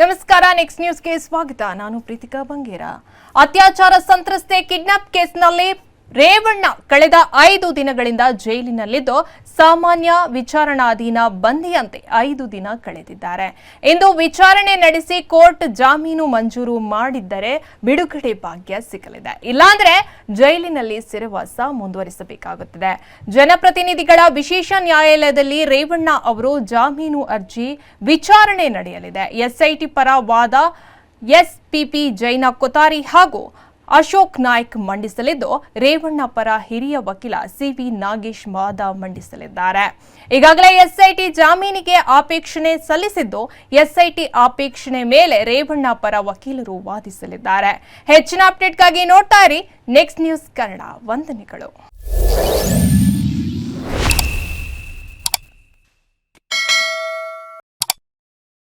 ನಮಸ್ಕಾರ ನೆಕ್ಸ್ಟ್ ನ್ಯೂಸ್ಗೆ ಸ್ವಾಗತ. ನಾನು ಪ್ರೀತಿಕಾ ಬಂಗೇರ. ಅತ್ಯಾಚಾರ ಸಂತ್ರಸ್ತೆ ಕಿಡ್ನಾಪ್ ಕೇಸ್ನಲ್ಲಿ ರೇವಣ್ಣ ಕಳೆದ ಐದು ದಿನಗಳಿಂದ ಜೈಲಿನಲ್ಲಿದ್ದು ಸಾಮಾನ್ಯ ವಿಚಾರಣಾಧೀನ ಬಂದಿಯಂತೆ ಐದು ದಿನ ಕಳೆದಿದ್ದಾರೆ. ಇಂದು ವಿಚಾರಣೆ ನಡೆಸಿ ಕೋರ್ಟ್ ಜಾಮೀನು ಮಂಜೂರು ಮಾಡಿದ್ದರೆ ಬಿಡುಗಡೆ ಭಾಗ್ಯ ಸಿಗಲಿದೆ. ಇಲ್ಲಾಂದ್ರೆ ಜೈಲಿನಲ್ಲಿ ಸಿರವಾಸ ಮುಂದುವರಿಸಬೇಕಾಗುತ್ತದೆ. ಜನಪ್ರತಿನಿಧಿಗಳ ವಿಶೇಷ ನ್ಯಾಯಾಲಯದಲ್ಲಿ ರೇವಣ್ಣ ಅವರು ಜಾಮೀನು ಅರ್ಜಿ ವಿಚಾರಣೆ ನಡೆಯಲಿದೆ. ಎಸ್ಐಟಿ ಪರ ವಾದ ಎಸ್ಪಿಪಿ ಜೈನ ಕೊತಾರಿ ಹಾಗೂ ಅಶೋಕ್ ನಾಯ್ಕ್ ಮಂಡಿಸಲಿದ್ದು, ರೇವಣ್ಣ ಪರ ಹಿರಿಯ ವಕೀಲ ಸಿವಿ ನಾಗೇಶ್ ವಾದ ಮಂಡಿಸಲಿದ್ದಾರೆ. ಈಗಾಗಲೇ ಎಸ್ಐಟಿ ಜಾಮೀನಿಗೆ ಆಪೇಕ್ಷಣೆ ಸಲ್ಲಿಸಿದ್ದು ಎಸ್ಐಟಿ ಆಪೇಕ್ಷಣೆ ಮೇಲೆ ರೇವಣ್ಣ ಪರ ವಕೀಲರು ವಾದಿಸಲಿದ್ದಾರೆ. ಹೆಚ್ಚಿನ ಅಪ್ಡೇಟ್ಗಾಗಿ ನೋಡ್ತಾ ಇರಿ. ನೆಕ್ಸ್ಟ್ ನ್ಯೂಸ್ ಕನ್ನಡ ವಂದನೆಗಳು.